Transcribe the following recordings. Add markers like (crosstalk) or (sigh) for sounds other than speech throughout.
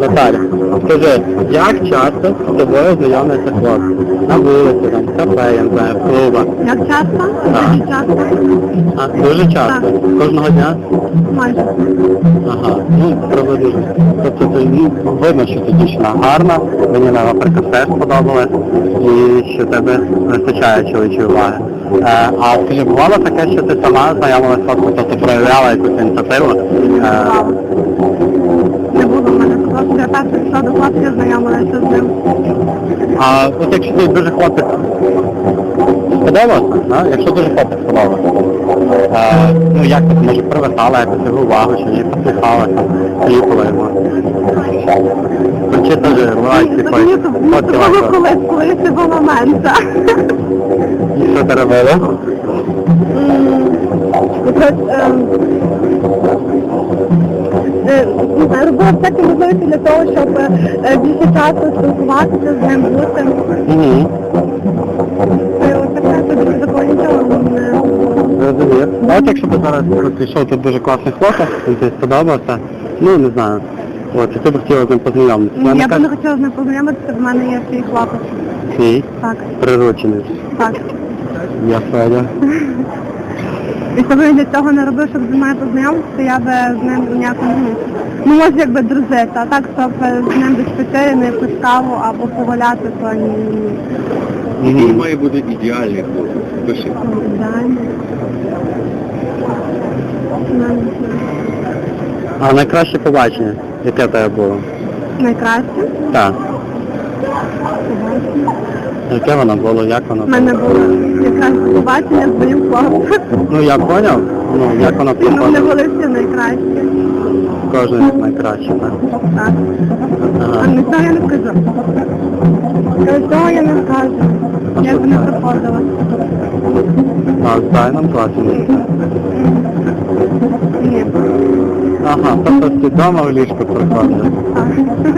Наталя, скажи, як часто з тобою знайомляться хлопці? На вулиці, там, в кафе, я не знаю, в клубах. Як часто? Так. Дуже часто. А, дуже часто? Кожного дня? Майже. Ага, ну дуже. Тобто ти, ну, видно, що ти дівчина гарна, мені наприклад теж сподобалось, і що тебе вистачає чоловічої уваги. Е, а скажи, бувало таке, що ти сама знайомилась, тобто ти проявляла якусь ініціативу? Е, так прийшла до хлопця, знайомилася з ним. а от якщо ти дуже хлопець сподобався, да? якщо дуже хлопець сподобався, е, ну як ти, може привертала якусь його увагу, чи ні, посміхалася, кліпала його. Чи теж бувають ці Мені то мені фотки було колись, колись це був момент. І що ти робила? М, якось, ем, Робила всякі можливості для того, щоб е, більше часу спілкуватися з ним, бути. Угу. Розумію. А от якщо б зараз прийшов тут дуже класний хлопець, він тобі сподобався, ну не знаю. От, і ти б хотіла з ним познайомитися. Я б не хотіла з ним познайомитися, в мене є свій хлопець. Свій, Так, приручений. так. Я Федя. (laughs) Якщо б він для цього не робив, щоб зі мною познайомитися, я би з ним ніякому, ну, ну може якби дружити, а так, щоб е, з ним десь піти, не якусь каву або погуляти, то ні, ні, ні. Який має бути ідеальний хлопець? Ну, не знаю. А найкраще побачення, яке в тебе було? Найкраще. Так. Яке воно було, як воно У мене було якраз побачення з моїм хлопцем. Ну я поняв, ну як воно Ну, вони проходило? були всі найкращі. Кожен найкраще, так. Так. А Ага. не знаю, я не скажу. Кажу, я не скажу. Як би не проходила. А дай нам класний. Ні. Ага, тобто всі вдома в ліжку проходили.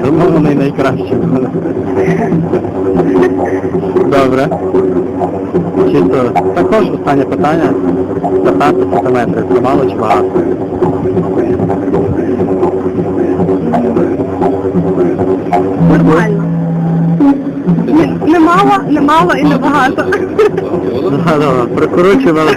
Тому вони найкращі були. Добре. Чисто також останнє питання. 15 сантиметрів. Це мало чи багато? Нормально. Ні, Не мало, не мало і не багато. Да, прикручували.